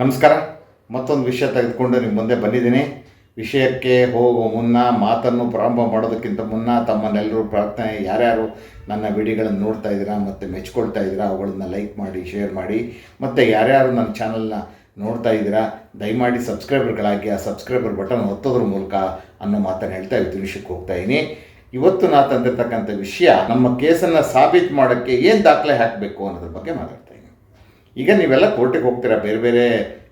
ನಮಸ್ಕಾರ. ಮತ್ತೊಂದು ವಿಷಯ ತೆಗೆದುಕೊಂಡು ನಿಮ್ಮ ಮುಂದೆ ಬಂದಿದ್ದೀನಿ. ವಿಷಯಕ್ಕೆ ಹೋಗುವ ಮುನ್ನ, ಮಾತನ್ನು ಪ್ರಾರಂಭ ಮಾಡೋದಕ್ಕಿಂತ ಮುನ್ನ ತಮ್ಮನ್ನೆಲ್ಲರೂ ಪ್ರಾರ್ಥನೆ, ಯಾರ್ಯಾರು ನನ್ನ ವಿಡಿಯೋಗಳನ್ನು ನೋಡ್ತಾ ಇದ್ದೀರಾ ಮತ್ತು ಮೆಚ್ಕೊಳ್ತಾ ಇದ್ದೀರಾ ಅವುಗಳನ್ನ ಲೈಕ್ ಮಾಡಿ, ಶೇರ್ ಮಾಡಿ, ಮತ್ತು ಯಾರ್ಯಾರು ನನ್ನ ಚಾನಲ್ನ ನೋಡ್ತಾ ಇದ್ದೀರಾ, ದಯಮಾಡಿ ಸಬ್ಸ್ಕ್ರೈಬರ್ಗಳಾಗಿ ಆ ಸಬ್ಸ್ಕ್ರೈಬರ್ ಬಟನ್ ಒತ್ತೋದ್ರ ಮೂಲಕ ಅನ್ನೋ ಮಾತನ್ನು ಹೇಳ್ತಾ ಇದ್ದೀನಿ ವಿಷಯಕ್ಕೆ ಹೋಗ್ತಾ ಇದ್ದೀನಿ. ಇವತ್ತು ನಾ ತಂದಿರ್ತಕ್ಕಂಥ ವಿಷಯ, ನಮ್ಮ ಕೇಸನ್ನು ಸಾಬೀತು ಮಾಡೋಕ್ಕೆ ಏನು ದಾಖಲೆ ಹಾಕಬೇಕು ಅನ್ನೋದ್ರ ಬಗ್ಗೆ ಮಾತಾಡ್ತಾ ಇದ್ದೀನಿ ಈಗ ನೀವೆಲ್ಲ ಕೋರ್ಟಿಗೆ ಹೋಗ್ತೀರಾ? ಬೇರೆ ಬೇರೆ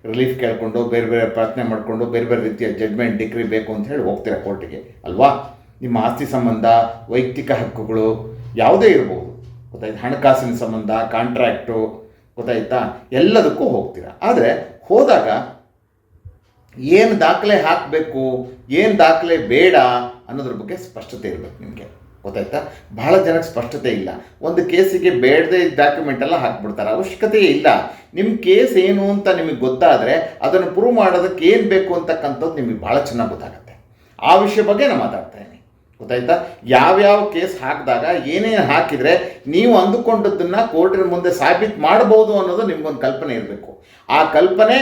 ರಿಲೀಫ್ ಕೇಳಿಕೊಂಡು, ಬೇರೆ ಬೇರೆ ಪ್ರಾರ್ಥನೆ ಮಾಡಿಕೊಂಡು, ಬೇರೆ ಬೇರೆ ರೀತಿಯ ಜಡ್ಮೆಂಟ್ ಡಿಗ್ರಿ ಬೇಕು ಅಂತ ಹೇಳಿ ಹೋಗ್ತೀರಾ ಕೋರ್ಟಿಗೆ? ಅಲ್ವಾ? ನಿಮ್ಮ ಆಸ್ತಿ ಸಂಬಂಧ, ವೈಯಕ್ತಿಕ ಹಕ್ಕುಗಳು ಯಾವುದೇ ಇರ್ಬೋದು. ಗೊತ್ತಾಯ್ತು? ಹಣಕಾಸಿನ ಸಂಬಂಧ ಕಾಂಟ್ರಾಕ್ಟು ಗೊತ್ತಾಯ್ತಾ? ಎಲ್ಲದಕ್ಕೂ ಹೋಗ್ತೀರಾ. ಆದರೆ ಹೋದಾಗ ಏನು ದಾಖಲೆ ಹಾಕಬೇಕು, ಏನು ದಾಖಲೆ ಬೇಡ ಅನ್ನೋದ್ರ ಬಗ್ಗೆ ಸ್ಪಷ್ಟತೆ ಇರಬೇಕು ನಿಮಗೆ. ಗೊತ್ತಾಯ್ತಾ? ಬಹಳ ಜನಕ್ಕೆ ಸ್ಪಷ್ಟತೆ ಇಲ್ಲ. ಒಂದು ಕೇಸಿಗೆ ಬೇಡದೇ ಡಾಕ್ಯುಮೆಂಟ್ ಎಲ್ಲ ಹಾಕ್ಬಿಡ್ತಾರೆ. ಅವಶ್ಯಕತೆ ಇಲ್ಲ. ನಿಮ್ಮ ಕೇಸ್ ಏನು ಅಂತ ನಿಮಗೆ ಗೊತ್ತಾದರೆ ಅದನ್ನು ಪ್ರೂವ್ ಮಾಡೋದಕ್ಕೆ ಏನು ಬೇಕು ಅಂತಕ್ಕಂಥದ್ದು ನಿಮಗೆ ಭಾಳ ಚೆನ್ನಾಗಿ ಗೊತ್ತಾಗುತ್ತೆ. ಆ ವಿಷಯ ಬಗ್ಗೆ ನಾನು ಮಾತಾಡ್ತಾ ಇದ್ದೀನಿ. ಗೊತ್ತಾಯ್ತಾ? ಯಾವ್ಯಾವ ಕೇಸ್ ಹಾಕಿದಾಗ ಏನೇನು ಹಾಕಿದರೆ ನೀವು ಅಂದುಕೊಂಡದ್ದನ್ನು ಕೋರ್ಟಿನ ಮುಂದೆ ಸಾಬೀತು ಮಾಡಬಹುದು ಅನ್ನೋದು ನಿಮಗೊಂದು ಕಲ್ಪನೆ ಇರಬೇಕು. ಆ ಕಲ್ಪನೆ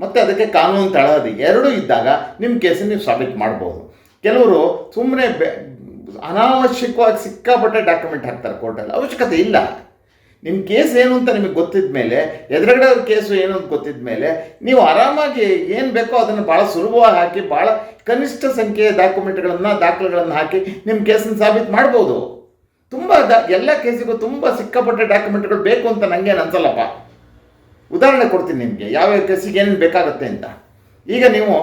ಮತ್ತು ಅದಕ್ಕೆ ಕಾನೂನು ತಳಹದಿ ಎರಡೂ ಇದ್ದಾಗ ನಿಮ್ಮ ಕೇಸನ್ನು ನೀವು ಸಾಬೀತು ಮಾಡ್ಬೋದು. ಕೆಲವರು ಸುಮ್ಮನೆ ಅನಾವಶ್ಯಕವಾಗಿ ಸಿಕ್ಕಾಪಟ್ಟೆ ಡಾಕ್ಯುಮೆಂಟ್ ಹಾಕ್ತಾರೆ ಕೋರ್ಟಲ್ಲಿ ಅವಶ್ಯಕತೆ ಇಲ್ಲ ನಿಮ್ಮ ಕೇಸ್ ಏನು ಅಂತ ನಿಮಗೆ ಗೊತ್ತಿದ್ದ ಮೇಲೆ ಎದುರುಗಡೆ ಅವ್ರ ಕೇಸು ಏನು ಅಂತ ಗೊತ್ತಿದ್ದ ಮೇಲೆ ನೀವು ಆರಾಮಾಗಿ ಏನು ಬೇಕೋ ಅದನ್ನು ಭಾಳ ಸುಲಭವಾಗಿ ಹಾಕಿ ಭಾಳ ಕನಿಷ್ಠ ಸಂಖ್ಯೆಯ ಡಾಕ್ಯುಮೆಂಟ್ಗಳನ್ನು ದಾಖಲೆಗಳನ್ನು ಹಾಕಿ ನಿಮ್ಮ ಕೇಸನ್ನು ಸಾಬೀತು ಮಾಡ್ಬೋದು. ತುಂಬ ದ, ಎಲ್ಲ ಕೇಸಿಗೂ ತುಂಬ ಸಿಕ್ಕಾಪಟ್ಟೆ ಡಾಕ್ಯುಮೆಂಟ್ಗಳು ಬೇಕು ಅಂತ ನನಗೇನು ಅನ್ಸಲ್ಲಪ್ಪ. ಉದಾಹರಣೆ ಕೊಡ್ತೀನಿ ನಿಮಗೆ. ಯಾವ್ಯಾವ ಕೇಸಿಗೆ ಏನೇನು ಬೇಕಾಗುತ್ತೆ ಅಂತ. ಈಗ ನೀವು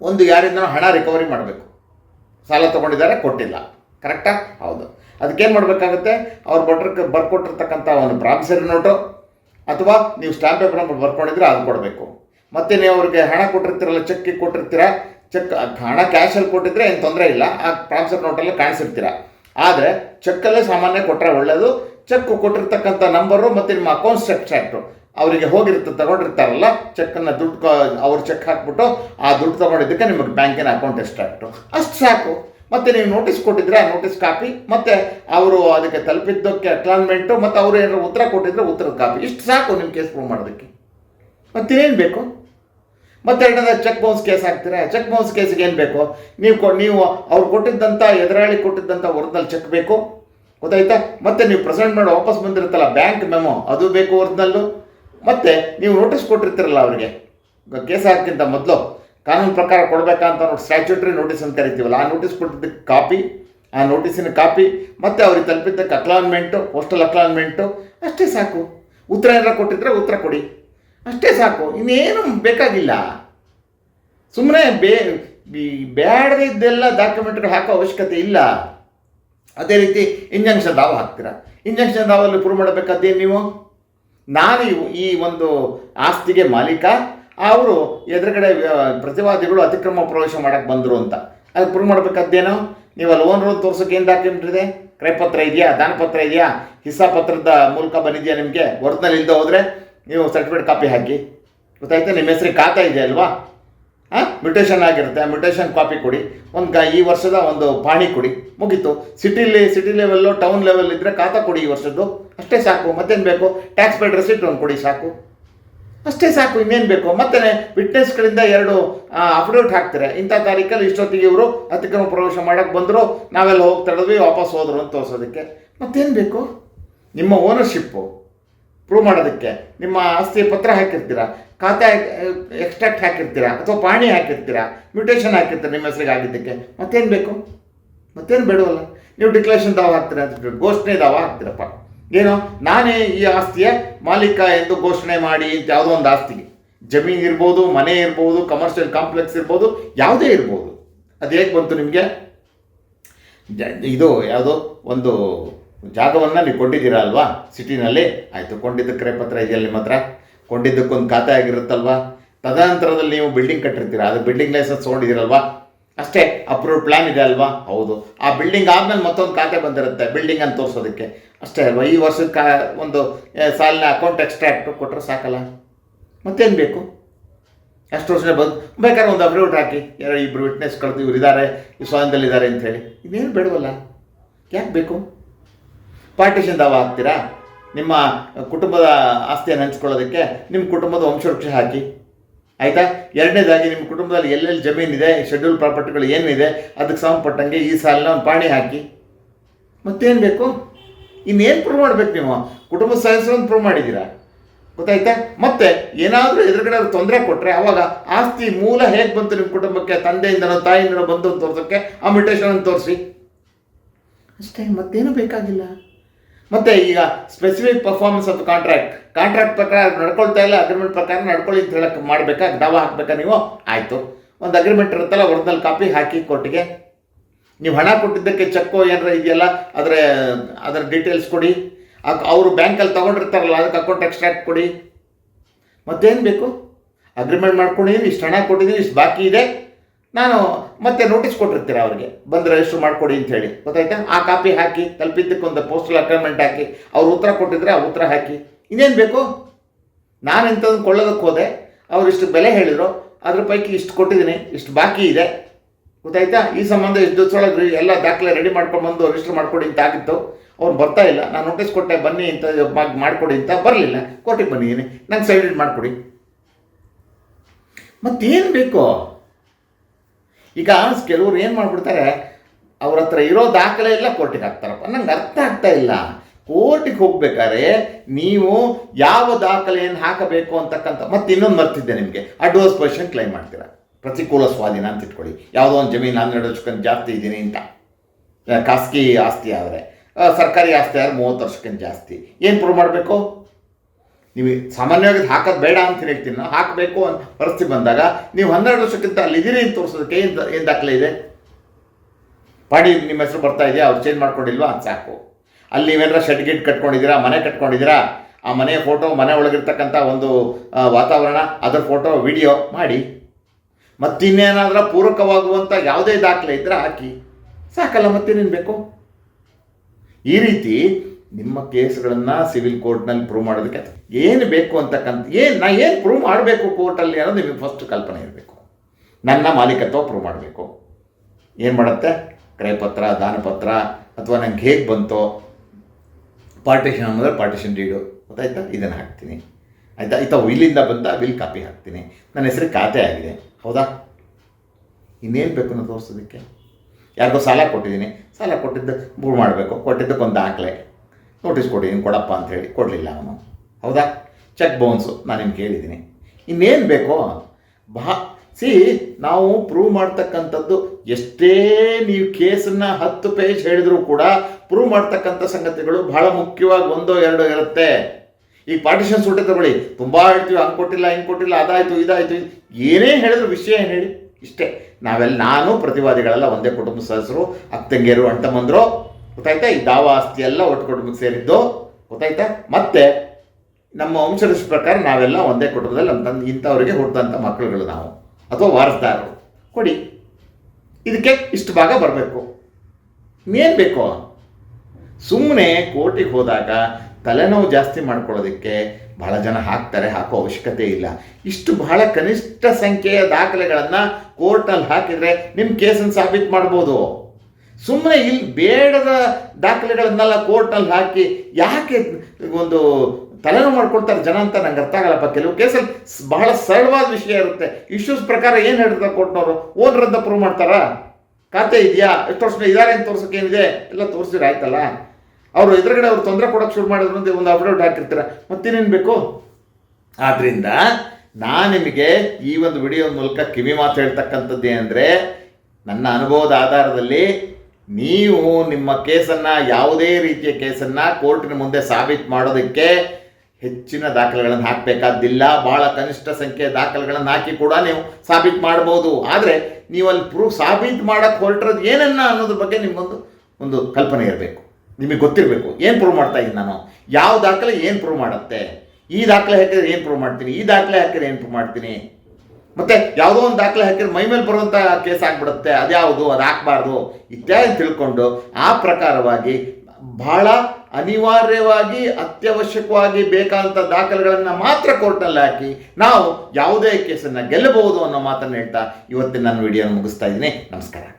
ಒಂದು ಯಾರಿಂದ ಹಣ ರಿಕವರಿ ಮಾಡಬೇಕು. ಸಾಲ ತೊಗೊಂಡಿದ್ದಾರೆ, ಕೊಟ್ಟಿಲ್ಲ. ಕರೆಕ್ಟಾ ಹೌದು. ಅದಕ್ಕೇನು ಮಾಡಬೇಕಾಗುತ್ತೆ? ಅವ್ರು ಬಟ್ರಕ್ಕೆ ಬರ್ಕೊಟ್ಟಿರ್ತಕ್ಕಂಥ ಒಂದು ಪ್ರಾಮಿಸರಿ ನೋಟು, ಅಥವಾ ನೀವು ಸ್ಟ್ಯಾಂಪ್ ಪೇಪರ್ ನಂಬರ್ ಬರ್ಕೊಂಡಿದ್ರೆ ಅದು ಕೊಡಬೇಕು. ಮತ್ತು ನೀವು ಅವ್ರಿಗೆ ಹಣ ಕೊಟ್ಟಿರ್ತೀರಲ್ಲ, ಚೆಕ್ ಕೊಟ್ಟಿರ್ತೀರ? ಚೆಕ್ ಹಣ ಕ್ಯಾಶಲ್ಲಿ ಕೊಟ್ಟಿದ್ರೆ ಏನು ತೊಂದರೆ ಇಲ್ಲ, ಆ ಪ್ರಾಮಿಸರಿ ನೋಟಲ್ಲಿ ಕಾಣಿಸಿರ್ತೀರ. ಆದರೆ ಚೆಕ್ಕಲ್ಲೇ ಸಾಮಾನ್ಯ ಕೊಟ್ಟರೆ ಒಳ್ಳೆಯದು ಚೆಕ್ ಕೊಟ್ಟಿರ್ತಕ್ಕಂಥ ನಂಬರು ಮತ್ತು ನಿಮ್ಮ ಅಕೌಂಟ್ ಎಕ್ಸ್ಟ್ರಾಕ್ಟು ಅವರಿಗೆ ಹೋಗಿರುತ್ತೆ, ತಗೊಂಡಿರ್ತಾರಲ್ಲ, ಚೆಕ್ಕನ್ನು ದುಡ್ಡು ಅವ್ರು ಚೆಕ್ ಹಾಕ್ಬಿಟ್ಟು ಆ ದುಡ್ಡು ತೊಗೊಂಡಿದ್ದಕ್ಕೆ ನಿಮಗೆ ಬ್ಯಾಂಕಿನ ಅಕೌಂಟ್ ಎಷ್ಟಾಗ್ಬಿಟ್ಟು. ಅಷ್ಟು ಸಾಕು. ಮತ್ತು ನೀವು ನೋಟಿಸ್ ಕೊಟ್ಟಿದ್ರೆ ಆ ನೋಟಿಸ್ ಕಾಪಿ? ಮತ್ತು ಅವರು ಅದಕ್ಕೆ ತಲುಪಿದ್ದಕ್ಕೆ ಅಕ್ಲಾನ್ಮೆಂಟು, ಮತ್ತು ಅವರು ಏನಾದ್ರು ಉತ್ತರ ಕೊಟ್ಟಿದ್ರೆ ಉತ್ತರದ ಕಾಪಿ. ಇಷ್ಟು ಸಾಕು ನಿಮ್ಮ ಕೇಸ್ ಪ್ರೂವ್ ಮಾಡೋದಕ್ಕೆ. ಮತ್ತೇನು ಬೇಕು? ಮತ್ತೆ ಎರಡನೇ ಚೆಕ್ ಬೌನ್ಸ್ ಕೇಸ್ ಹಾಕ್ತೀರಾ? ಚೆಕ್ ಬೌನ್ಸ್ ಕೇಸಿಗೆ ಏನು ಬೇಕು? ನೀವು ನೀವು ಅವ್ರು ಕೊಟ್ಟಿದ್ದಂಥ ಎದುರಾಳಿ ಕೊಟ್ಟಿದ್ದಂಥ ಒರಿಜಿನಲ್ ಚೆಕ್ ಬೇಕು. ಗೊತ್ತಾಯ್ತಾ? ಮತ್ತೆ ನೀವು ಪ್ರೆಸೆಂಟ್ ಮಾಡಿ ವಾಪಸ್ ಬಂದಿರುತ್ತಲ್ಲ ಬ್ಯಾಂಕ್ ಮೆಮೊ ಅದು ಬೇಕು ಒರಿಜಿನಲ್ಲು ಮತ್ತು ನೀವು ನೋಟಿಸ್ ಕೊಟ್ಟಿರ್ತೀರಲ್ಲ ಅವರಿಗೆ. ಕೇಸ್ ಹಾಕಿಂತ ಮೊದಲು ಕಾನೂನು ಪ್ರಕಾರ ಕೊಡಬೇಕಂತ ನೋಡಿ ಸ್ಟ್ಯಾಚ್ಯೂಟ್ರಿ ನೋಟಿಸ್ ಅಂತ ಕರಿತೀವಲ್ಲ, ಆ ನೋಟಿಸ್ ಕೊಟ್ಟಿದ್ದಕ್ಕೆ ಕಾಪಿ ಆ ನೋಟಿಸಿನ ಕಾಪಿ ಮತ್ತು ಅವ್ರಿಗೆ ತಲುಪಿದ್ದಕ್ಕೆ ಅಕ್ಲಾನ್ಮೆಂಟು ಪೋಸ್ಟಲ್ ಅಕ್ಲಾನ್ಮೆಂಟು ಅಷ್ಟೇ ಸಾಕು. ಉತ್ತರ ಏನಾರ ಕೊಟ್ಟಿದ್ರೆ ಉತ್ತರ ಕೊಡಿ. ಅಷ್ಟೇ ಸಾಕು. ಇನ್ನೇನು ಬೇಕಾಗಿಲ್ಲ. ಸುಮ್ಮನೆ ಬೇ ಬೇಡದಿದ್ದೆಲ್ಲ ಡಾಕ್ಯುಮೆಂಟ್ಗಳು ಹಾಕೋ ಅವಶ್ಯಕತೆ ಇಲ್ಲ. ಅದೇ ರೀತಿ ಇಂಜೆಕ್ಷನ್ ದಾವ ಹಾಕ್ತೀರಾ? ಇಂಜೆಕ್ಷನ್ ದಾವಲ್ಲಿ ಪ್ರೂವ್ ಮಾಡಬೇಕಾದ್ದೇನು ನೀವು? ನಾನು ಈ ಒಂದು ಆಸ್ತಿಗೆ ಮಾಲೀಕ, ಅವರು ಎದುರುಗಡೆ ಪ್ರತಿವಾದಿಗಳು ಅತಿಕ್ರಮ ಪ್ರವೇಶ ಮಾಡಕ್ಕೆ ಬಂದರು ಅಂತ. ಅದು ಪ್ರೂವ್ ಮಾಡಬೇಕಾದ್ದೇನು? ನೀವು ಅಲ್ಲಿ ಓನರ್ ತೋರ್ಸೋಕೆ ಏನು ಡಾಕ್ಯುಮೆಂಟ್ ಕ್ರಯಪತ್ರ ಇದೆಯಾ? ದಾನಪತ್ರ ಇದೆಯಾ? ಹಿಸ್ಸಾ ಪತ್ರದ ಮೂಲಕ ಬಂದಿದೆಯಾ ನಿಮಗೆ? ಒರಿಜಿನಲ್ ಇಲ್ಲದೆ ಹೋದರೆ ನೀವು ಸರ್ಟಿಫಿಕೇಟ್ ಕಾಪಿ ಹಾಕಿ. ಗೊತ್ತಾಯ್ತಾ? ನಿಮ್ಮ ಹೆಸರಿಗೆ ಖಾತಾ ಇದೆ ಅಲ್ವಾ ಮ್ಯೂಟೇಷನ್ ಆಗಿರುತ್ತೆ. ಆ ಮ್ಯೂಟೇಷನ್ ಕಾಪಿ ಕೊಡಿ. ಒಂದು ಗ ಈ ವರ್ಷದ ಒಂದು ಪಾಣಿ ಕೊಡಿ. ಮುಗೀತು. ಸಿಟಿಲಿ ಸಿಟಿ ಲೆವೆಲ್ಲು ಟೌನ್ ಲೆವೆಲ್ ಇದ್ದರೆ ಖಾತಾ ಕೊಡಿ ಈ ವರ್ಷದ್ದು. ಅಷ್ಟೇ ಸಾಕು. ಮತ್ತೇನು ಬೇಕು? ಟ್ಯಾಕ್ಸ್ ಪೇಡ್ ರೆಸಿಪ್ಟ್ ಒಂದು ಕೊಡಿ ಸಾಕು. ಅಷ್ಟೇ ಸಾಕು. ಇನ್ನೇನು ಬೇಕು? ಮತ್ತೆ ವಿಟ್ನೆಸ್ಗಳಿಂದ ಎರಡು ಅಫಿಡವಿಟ್ ಹಾಕ್ತಾರೆ? ಇಂಥ ತಾರೀಕಲ್ಲಿ ಇಷ್ಟೊತ್ತಿಗೆ ಇವರು ಅತಿಕ್ರಮ ಪ್ರವೇಶ ಮಾಡೋಕ್ಕೆ ಬಂದರು. ನಾವೆಲ್ಲ ಹೋಗಿ ತಡೆದ್ವಿ ವಾಪಸ್ ಹೋದರು ಅಂತ ತೋರಿಸೋದಕ್ಕೆ. ಮತ್ತೇನು ಬೇಕು? ನಿಮ್ಮ ಓನರ್ಶಿಪ್ಪು ಪ್ರೂವ್ ಮಾಡೋದಕ್ಕೆ. ನಿಮ್ಮ ಆಸ್ತಿ ಪತ್ರ ಹಾಕಿರ್ತೀರಾ? ಖಾತೆ ಎಕ್ಸ್ಟ್ರಾಕ್ಟ್ ಹಾಕಿರ್ತೀರಾ? ಅಥವಾ ಪಾಣಿ ಹಾಕಿರ್ತೀರಾ? ಮ್ಯೂಟೇಷನ್ ಹಾಕಿರ್ತೀರಾ ನಿಮ್ಮ ಹೆಸರಿಗೆ ಆಗಿದ್ದಕ್ಕೆ? ಮತ್ತೇನು ಬೇಕು? ಮತ್ತೇನು ಬೇಡವಲ್ಲ. ನೀವು ಡಿಕ್ಲೇಷನ್ ದಾವ ಹಾಕ್ತೀರಾ ಅಂತ ಘೋಷಣೆ ದಾವ ಹಾಕ್ತೀರಪ್ಪ. ಏನು? ನಾನೇ ಈ ಆಸ್ತಿಯ ಮಾಲೀಕ ಎಂದು ಘೋಷಣೆ ಮಾಡಿ ಅಂತ ಯಾವುದೋ ಒಂದು ಆಸ್ತಿಗೆ. ಜಮೀನು ಇರ್ಬೋದು, ಮನೆ ಇರ್ಬೋದು ಕಮರ್ಷಿಯಲ್ ಕಾಂಪ್ಲೆಕ್ಸ್ ಇರ್ಬೋದು, ಯಾವುದೇ ಇರ್ಬೋದು. ಅದು ಹೇಗೆ ಬಂತು ನಿಮಗೆ? ಇದು ಯಾವುದೋ ಒಂದು ಜಾಗವನ್ನು ನೀವು ಕೊಟ್ಟಿದ್ದೀರಾ ಅಲ್ವಾ? ಸಿಟಿನಲ್ಲಿ? ಆಯಿತು, ಕೊಂಡಿದ್ದ ಕ್ರಯಪತ್ರ ಇದೆಯಲ್ಲ ನಿಮ್ಮ ಹತ್ರ? ಕೊಂಡಿದ್ದಕ್ಕೊಂದು ಖಾತೆ ಆಗಿರುತ್ತಲ್ವಾ? ತದನಂತರದಲ್ಲಿ ನೀವು ಬಿಲ್ಡಿಂಗ್ ಕಟ್ಟಿರ್ತೀರ? ಅದು ಬಿಲ್ಡಿಂಗ್ ಲೈಸೆನ್ಸ್ ತೊಗೊಂಡಿದ್ದೀರಲ್ವಾ? ಅಷ್ಟೇ ಅಪ್ರೂವ್ಡ್ ಪ್ಲ್ಯಾನ್ ಇದೆ ಅಲ್ವಾ? ಹೌದು. ಆ ಬಿಲ್ಡಿಂಗ್ ಆದಮೇಲೆ ಮತ್ತೊಂದು ಖಾತೆ ಬಂದಿರುತ್ತೆ ಬಿಲ್ಡಿಂಗ್ ಅಂತ ತೋರಿಸೋದಕ್ಕೆ. ಅಷ್ಟೇ ಅಲ್ವಾ? ಈ ವರ್ಷದ ಕಾ, ಒಂದು ಸಾಲಿನ ಅಕೌಂಟ್ ಎಕ್ಸ್ಟ್ರಾಕ್ಟು ಕೊಟ್ಟರೆ ಸಾಕಲ್ಲ? ಮತ್ತೇನು ಬೇಕು? ಅಷ್ಟು ವರ್ಷ ಬಂದು, ಬೇಕಾದ್ರೆ ಒಂದು ಅಪ್ರೂವ್ಡ್ ಹಾಕಿ. ಯಾರೋ ಇಬ್ಬರು ವಿಟ್ನೆಸ್ ಕಳೆದು ಇವ್ರು ಇದ್ದಾರೆ ಈ ಸ್ವಾಧೀನದಲ್ಲಿದ್ದಾರೆ ಅಂತ ಹೇಳಿ. ಇನ್ನೇನು ಬೇಡವಲ್ಲ? ಯಾಕೆ ಬೇಕು? ಪಾರ್ಟಿಷನ್ ದಾವ ಹಾಕ್ತೀರಾ? ನಿಮ್ಮ ಕುಟುಂಬದ ಆಸ್ತಿಯನ್ನು ಹಂಚ್ಕೊಳ್ಳೋದಕ್ಕೆ ನಿಮ್ಮ ಕುಟುಂಬದ ವಂಶವೃಕ್ಷ ಹಾಕಿ. ಆಯಿತಾ? ಎರಡನೇದಾಗಿ ನಿಮ್ಮ ಕುಟುಂಬದಲ್ಲಿ ಎಲ್ಲೆಲ್ಲಿ ಜಮೀನಿದೆ ಶೆಡ್ಯೂಲ್ ಪ್ರಾಪರ್ಟಿಗಳು ಏನಿದೆ ಅದಕ್ಕೆ ಸಂಬಂಧಪಟ್ಟಂಗೆ ಈ ಸಾಲಿನ ಒಂದು ಪಾಣಿ ಹಾಕಿ. ಮತ್ತೇನು ಬೇಕು? ಇನ್ನೇನು ಪ್ರೂವ್ ಮಾಡಬೇಕು ನೀವು? ಕುಟುಂಬದ ಸದಸ್ಯರನ್ನು ಪ್ರೂವ್ ಮಾಡಿದ್ದೀರಾ? ಗೊತ್ತಾಯ್ತಾ? ಮತ್ತೆ ಏನಾದರೂ ಎದುರುಗಡೆ ಅವ್ರು ತೊಂದರೆ ಕೊಟ್ಟರೆ ಅವಾಗ ಆಸ್ತಿ ಮೂಲ ಹೇಗೆ ಬಂತು ನಿಮ್ಮ ಕುಟುಂಬಕ್ಕೆ, ತಂದೆಯಿಂದನೋ ತಾಯಿಯಿಂದನೋ ಬಂದು ಅಂತ ತೋರ್ಸೋಕ್ಕೆ ಆ ಮ್ಯೂಟೇಷನ್ ತೋರಿಸಿ. ಅಷ್ಟೇ, ಮತ್ತೇನು ಬೇಕಾಗಿಲ್ಲ. ಮತ್ತೆ ಈಗ specific performance of contract contract ಪ್ರಕಾರ ನಡ್ಕೊಳ್ತಾ ಇಲ್ಲ ಅಗ್ರಿಮೆಂಟ್ ಪ್ರಕಾರ ನಡ್ಕೊಳ್ಳಿ ಅಂತ ಹೇಳಕ್ಕೆ ಮಾಡಬೇಕಾ? ದಾವ ಹಾಕ್ಬೇಕಾ ನೀವು? ಆಯಿತು. ಒಂದು ಅಗ್ರಿಮೆಂಟ್ ಇರುತ್ತಲ್ಲ ಒರಿಜಿನಲ್ ಕಾಪಿ ಹಾಕಿ ಕೊಟ್ಟಿಗೆ. ನೀವು ಹಣ ಕೊಟ್ಟಿದ್ದಕ್ಕೆ ಚೆಕ್ಕು ಏನಾರ ಇದೆಯಲ್ಲ ಅದರ ಅದರ ಡೀಟೇಲ್ಸ್ ಕೊಡಿ. ಅವರು ಬ್ಯಾಂಕಲ್ಲಿ ತೊಗೊಂಡಿರ್ತಾರಲ್ಲ, ಅದಕ್ಕೆ ಅಕೌಂಟ್ ಎಕ್ಸ್ಟ್ರಾಕ್ಟ್ ಕೊಡಿ. ಮತ್ತೇನು ಬೇಕು? ಅಗ್ರಿಮೆಂಟ್ ಮಾಡ್ಕೊಂಡಿದ್ದೀನಿ ಇಷ್ಟು ಹಣ ಕೊಟ್ಟಿದ್ದೀನಿ ಇಷ್ಟು ಬಾಕಿ ಇದೆ. ನಾನು ಮತ್ತೆ ನೋಟಿಸ್ ಕೊಟ್ಟಿರ್ತೀರ ಅವ್ರಿಗೆ. ಬಂದು ರಿಜಿಸ್ಟರ್ ಮಾಡಿಕೊಡಿ ಅಂತ ಹೇಳಿ. ಗೊತ್ತಾಯ್ತಾ? ಆ ಕಾಪಿ ಹಾಕಿ, ತಲುಪಿದ್ದಕ್ಕೊಂದು ಪೋಸ್ಟಲ್ ಅಗ್ರಿಮೆಂಟ್ ಹಾಕಿ, ಅವ್ರು ಉತ್ತರ ಕೊಟ್ಟಿದ್ರೆ ಆ ಉತ್ತರ ಹಾಕಿ. ಇನ್ನೇನು ಬೇಕು? ನಾನು ಇಂಥದ್ದು ಕೊಳ್ಳೋದಕ್ಕೆ ಹೋದೆ. ಅವ್ರು ಇಷ್ಟು ಬೆಲೆ ಹೇಳಿದರು. ಅದ್ರ ಪೈಕಿ ಇಷ್ಟು ಕೊಟ್ಟಿದ್ದೀನಿ. ಇಷ್ಟು ಬಾಕಿ ಇದೆ. ಗೊತ್ತಾಯ್ತಾ? ಈ ಸಂಬಂಧ ಇಷ್ಟು ದಿವಸೊಳಗೆ ಎಲ್ಲ ದಾಖಲೆ ರೆಡಿ ಮಾಡ್ಕೊಂಡು ಬಂದು ರಿಜಿಸ್ಟರ್ ಮಾಡಿಕೊಡಿ ಅಂತ ಆಗಿತ್ತು. ಅವ್ರು ಬರ್ತಾ ಇಲ್ಲ. ನಾನು ನೋಟಿಸ್ ಕೊಟ್ಟೆ, ಬನ್ನಿ ಅಂತ ಮಾಡ್ಕೊಡಿ ಅಂತ ಬರಲಿಲ್ಲ. ಕೋರ್ಟಿಗೆ ಬಂದಿದ್ದೀನಿ ನಂಗೆ ಸೈಡ್ ಮಾಡಿಕೊಡಿ. ಮತ್ತೇನು ಬೇಕು? ಈಗ ಕೆಲವ್ರು ಏನು ಮಾಡಿಬಿಡ್ತಾರೆ, ಅವ್ರ ಹತ್ರ ಇರೋ ದಾಖಲೆ ಎಲ್ಲ ಕೋರ್ಟಿಗೆ ಹಾಕ್ತಾರಪ್ಪ. ನಂಗೆ ಅರ್ಥ ಆಗ್ತಾ ಇಲ್ಲ. ಕೋರ್ಟಿಗೆ ಹೋಗ್ಬೇಕಾದ್ರೆ ನೀವು ಯಾವ ದಾಖಲೆಯನ್ನು ಹಾಕಬೇಕು ಅಂತಕ್ಕಂಥ, ಮತ್ತೆ ಇನ್ನೊಂದು ಮರ್ತಿದ್ದೆ ನಿಮಗೆ ಅಡ್ವಾನ್ಸ್ ಪೊಸಿಷನ್ ಕ್ಲೈಮ್ ಮಾಡ್ತೀರಾ. ಪ್ರತಿಕೂಲ ಸ್ವಾಧೀನ ಅಂತ ಇಟ್ಕೊಳ್ಳಿ. ಯಾವುದೋ ಒಂದು ಜಮೀನು ಹನ್ನೆರಡು ವರ್ಷಕ್ಕಿಂತ ಜಾಸ್ತಿ ಇದ್ದೀನಿ ಅಂತ. ಖಾಸಗಿ ಆಸ್ತಿ ಆದರೆ. ಸರ್ಕಾರಿ ಆಸ್ತಿ ಆದರೆ ಮೂವತ್ತು ವರ್ಷಕ್ಕಿಂತ ಜಾಸ್ತಿ. ಏನು ಪ್ರೂವ್ ಮಾಡಬೇಕು? ನೀವು ಸಾಮಾನ್ಯವಾಗಿ ಹಾಕೋದು ಬೇಡ ಅಂತ ಹೇಳ್ತೀನಿ. ನಾವು ಹಾಕಬೇಕು ಅಂತ ಪರಿಸ್ಥಿತಿ ಬಂದಾಗ ನೀವು ಹನ್ನೆರಡು ವರ್ಷಕ್ಕಿಂತ ಅಲ್ಲಿ ಇದ್ದೀರಿ ಅಂತ ತೋರಿಸೋದಕ್ಕೆ ಏನು ಏನು ದಾಖಲೆ ಇದೆ? ಪಾಡಿ, ನಿಮ್ಮ ಹೆಸರು ಬರ್ತಾ ಇದೆಯಾ? ಅವ್ರು ಚೇಂಜ್ ಮಾಡ್ಕೊಂಡಿಲ್ವಾ? ಅಂತ ಸಾಕು. ಅಲ್ಲಿ ನೀವೇನಾರ ಶೆಡ್ ಗಿಡ್ ಕಟ್ಕೊಂಡಿದ್ದೀರಾ? ಮನೆ ಕಟ್ಕೊಂಡಿದ್ದೀರಾ? ಆ ಮನೆಯ ಫೋಟೋ ಮನೆ ಒಳಗಿರ್ತಕ್ಕಂಥ ಒಂದು ವಾತಾವರಣ, ಅದರ ಫೋಟೋ ವಿಡಿಯೋ ಮಾಡಿ. ಮತ್ತಿನ್ನೇನಾದರೂ ಪೂರಕವಾಗುವಂಥ ಯಾವುದೇ ದಾಖಲೆ ಇದ್ದರೆ ಹಾಕಿ. ಸಾಕಲ್ಲ ಮತ್ತೇನೇನು ಬೇಕು? ಈ ರೀತಿ ನಿಮ್ಮ ಕೇಸ್ಗಳನ್ನು ಸಿವಿಲ್ ಕೋರ್ಟ್ನಲ್ಲಿ ಪ್ರೂವ್ ಮಾಡೋದಕ್ಕೆ ಏನು ಬೇಕು ಅಂತಕ್ಕಂಥ ಏನು ನಾ ಏನು ಪ್ರೂವ್ ಮಾಡಬೇಕು ಕೋರ್ಟಲ್ಲಿ ಅನ್ನೋದು ನಿಮಗೆ ಫಸ್ಟ್ ಕಲ್ಪನೆ ಇರಬೇಕು. ನನ್ನ ಮಾಲೀಕತ್ವ ಪ್ರೂವ್ ಮಾಡಬೇಕು. ಏನು ಮಾಡುತ್ತೆ? ಕ್ರಯಪತ್ರ, ದಾನಪತ್ರ, ಅಥವಾ ನಂಗೆ ಹೇಗೆ ಬಂತೋ ಪಾರ್ಟಿಷನ್ ಅನ್ನೋದ್ರೆ ಪಾರ್ಟಿಷನ್ ಡೀಡು. ಗೊತ್ತಾಯ್ತಾ? ಇದನ್ನು ಹಾಕ್ತೀನಿ. ಆಯಿತಾ? ಆಯಿತಾ ವಿಲ್ಲಿಂದ ಬಂದ ವಿಲ್ ಕಾಪಿ ಹಾಕ್ತೀನಿ. ನನ್ನ ಹೆಸರು ಖಾತೆ ಆಗಿದೆ. ಹೌದಾ? ಇನ್ನೇನು ಬೇಕು ನಾನು ತೋರಿಸೋದಕ್ಕೆ? ಯಾರಿಗೋ ಸಾಲ ಕೊಟ್ಟಿದ್ದೀನಿ. ಸಾಲ ಕೊಟ್ಟಿದ್ದು ಪ್ರೂವ್ ಮಾಡಬೇಕು. ಕೊಟ್ಟಿದ್ದಕ್ಕೊಂದು ದಾಖಲೆ ನೋಟಿಸ್ ಕೊಟ್ಟಿದ್ದೀನಿ ಕೊಡಪ್ಪ ಅಂತ ಹೇಳಿ ಕೊಡಲಿಲ್ಲ ಅವನು. ಹೌದಾ? ಚೆಕ್ ಬೌನ್ಸು ನಾನು ನಿಮ್ಗೆ ಕೇಳಿದ್ದೀನಿ. ಇನ್ನೇನು ಬೇಕೋ? ಬಾ. ಸಿ ನಾವು ಪ್ರೂವ್ ಮಾಡ್ತಕ್ಕಂಥದ್ದು ಎಷ್ಟೇ ನೀವು ಕೇಸನ್ನು ಹತ್ತು ಪೇಜ್ ಹೇಳಿದರೂ ಕೂಡ ಪ್ರೂವ್ ಮಾಡ್ತಕ್ಕಂಥ ಸಂಗತಿಗಳು ಬಹಳ ಮುಖ್ಯವಾಗಿ ಒಂದೋ ಎರಡೋ ಇರುತ್ತೆ. ಈಗ ಪಾರ್ಟಿಷನ್ ಸೂಟೆ ತಗೊಳ್ಳಿ. ತುಂಬ ಹೇಳ್ತೀವಿ, ಹಂಗೆ ಕೊಟ್ಟಿಲ್ಲ, ಹಿಂಗೆ ಕೊಟ್ಟಿಲ್ಲ, ಅದಾಯಿತು, ಇದಾಯಿತು ಏನೇ ಹೇಳಿದ್ರು ವಿಷಯ ಏನು ಹೇಳಿ? ಇಷ್ಟೇ. ನಾವೆಲ್ಲ ನಾನು, ಪ್ರತಿವಾದಿಗಳೆಲ್ಲ ಒಂದೇ ಕುಟುಂಬ ಸದಸ್ಯರು, ಅತ್ತಂಗಿಯರು ಅಣ್ತಮ್ಮಂದ್ರು ಗೊತ್ತಾಯ್ತಾ? ಈ ದಾವ ಆಸ್ತಿ ಎಲ್ಲ ಒಟ್ಟು ಕುಟುಂಬಕ್ಕೆ ಸೇರಿದ್ದು. ಗೊತ್ತಾಯ್ತಾ? ಮತ್ತೆ ನಮ್ಮ ವಂಶದ ಪ್ರಕಾರ ನಾವೆಲ್ಲ ಒಂದೇ ಕುಟುಂಬದಲ್ಲಿ ನಮ್ಮ ತಂದೆ, ಇಂಥವರಿಗೆ ಹುಟ್ಟಿದಂಥ ಮಕ್ಕಳುಗಳು ನಾವು, ಅಥವಾ ವಾರಸ್ದಾರರು. ಕೊಡಿ. ಇದಕ್ಕೆ ಇಷ್ಟು ಭಾಗ ಬರಬೇಕು. ಇನ್ನೇನು ಬೇಕು? ಸುಮ್ಮನೆ ಕೋರ್ಟಿಗೆ ಹೋದಾಗ ತಲೆನೋವು ಜಾಸ್ತಿ ಮಾಡ್ಕೊಳ್ಳೋದಕ್ಕೆ ಬಹಳ ಜನ ಹಾಕ್ತಾರೆ, ಹಾಕೋ ಅವಶ್ಯಕತೆ ಇಲ್ಲ. ಇಷ್ಟು ಬಹಳ ಕನಿಷ್ಠ ಸಂಖ್ಯೆಯ ದಾಖಲೆಗಳನ್ನು ಕೋರ್ಟಲ್ಲಿ ಹಾಕಿದರೆ ನಿಮ್ಮ ಕೇಸನ್ನು ಸಾಬೀತು ಮಾಡ್ಬೋದು. ಸುಮ್ಮನೆ ಇಲ್ಲಿ ಬೇಡದ ದಾಖಲೆಗಳನ್ನೆಲ್ಲ ಕೋರ್ಟ್ನಲ್ಲಿ ಹಾಕಿ ಯಾಕೆ ಒಂದು ತಲೆನೋವು ಮಾಡ್ಕೊಳ್ತಾರೆ ಜನ ಅಂತ ನಂಗೆ ಅರ್ಥ ಆಗಲ್ಲಪ್ಪ ಕೆಲವು ಕೇಸಲ್ಲಿ ಬಹಳ ಸರಳವಾದ ವಿಷಯ ಇರುತ್ತೆ. ಇಶ್ಯೂಸ್ ಪ್ರಕಾರ ಏನು ಹೇಳ್ತಾರೆ ಕೋರ್ಟ್ನವರು? ಓನರ್ ಪ್ರೂವ್ ಮಾಡ್ತಾರಾ? ಖಾತೆ ಇದೆಯಾ? ಎಷ್ಟು ವರ್ಷ ಇದ್ದಾರೆ ಅಂತ ತೋರ್ಸೋಕೆ ಏನಿದೆ? ಎಲ್ಲ ತೋರಿಸಿದ್ರೆ ಆಯ್ತಲ್ಲ? ಅವರು ಎದುರುಗಡೆ ಅವ್ರು ತೊಂದರೆ ಕೊಡೋಕೆ ಶುರು ಮಾಡಿದ್ರು ಅಂತ ಒಂದು ಅಪ್ಡೇಟ್ ಹಾಕಿರ್ತಾರೆ? ಮತ್ತೇನೇನು ಬೇಕು? ಆದ್ದರಿಂದ ನಾನು ನಿಮಗೆ ಈ ಒಂದು ವಿಡಿಯೋ ಮೂಲಕ ಕಿವಿ ಮಾತು ಹೇಳ್ತಕ್ಕಂಥದ್ದು ಏನಂದರೆ, ನನ್ನ ಅನುಭವದ ಆಧಾರದಲ್ಲಿ ನೀವು ನಿಮ್ಮ ಕೇಸನ್ನು ಯಾವುದೇ ರೀತಿಯ ಕೇಸನ್ನು ಕೋರ್ಟಿನ ಮುಂದೆ ಸಾಬೀತು ಮಾಡೋದಕ್ಕೆ ಹೆಚ್ಚಿನ ದಾಖಲೆಗಳನ್ನು ಹಾಕಬೇಕಾದ್ದಿಲ್ಲ ಭಾಳ ಕನಿಷ್ಠ ಸಂಖ್ಯೆಯ ದಾಖಲೆಗಳನ್ನು ಹಾಕಿ ಕೂಡ ನೀವು ಸಾಬೀತು ಮಾಡ್ಬೋದು. ಆದರೆ ನೀವು ಅಲ್ಲಿ ಪ್ರೂಫ್ ಸಾಬೀತು ಮಾಡೋಕ್ಕೆ ಹೊರಟಿರೋದು ಏನನ್ನ ಅನ್ನೋದ್ರ ಬಗ್ಗೆ ನಿಮ್ಮೊಂದು ಒಂದು ಕಲ್ಪನೆ ಇರಬೇಕು. ನಿಮಗೆ ಗೊತ್ತಿರಬೇಕು, ಏನು ಪ್ರೂವ್ ಮಾಡ್ತಾ ಇದ್ದೀನಿ ನಾನು? ಯಾವ ದಾಖಲೆ ಏನು ಪ್ರೂವ್ ಮಾಡುತ್ತೆ? ಈ ದಾಖಲೆ ಹಾಕಿದ್ರೆ ಏನು ಪ್ರೂವ್ ಮಾಡ್ತೀನಿ? ಈ ದಾಖಲೆ ಹಾಕಿದ್ರೆ ಏನು ಪ್ರೂವ್ ಮಾಡ್ತೀನಿ? ಮತ್ತೆ ಯಾವುದೋ ಒಂದು ದಾಖಲೆ ಹಾಕಿದ್ರೆ ಮೈ ಮೇಲೆ ಬರುವಂಥ ಕೇಸ್ ಆಗ್ಬಿಡುತ್ತೆ, ಅದ್ಯಾವುದು, ಅದು ಹಾಕ್ಬಾರ್ದು ಇತ್ಯಾದಿ ತಿಳ್ಕೊಂಡು ಆ ಪ್ರಕಾರವಾಗಿ ಬಹಳ ಅನಿವಾರ್ಯವಾಗಿ, ಅತ್ಯವಶ್ಯಕವಾಗಿ ಬೇಕಾದಂಥ ದಾಖಲೆಗಳನ್ನು ಮಾತ್ರ ಕೋರ್ಟ್ನಲ್ಲಿ ಹಾಕಿ ನಾವು ಯಾವುದೇ ಕೇಸನ್ನು ಗೆಲ್ಲಬಹುದು ಅನ್ನೋ ಮಾತನ್ನು ಹೇಳ್ತಾ ಇವತ್ತಿನ ನನ್ನ ವಿಡಿಯೋನ ಮುಗಿಸ್ತಾ ಇದ್ದೀನಿ. ನಮಸ್ಕಾರ.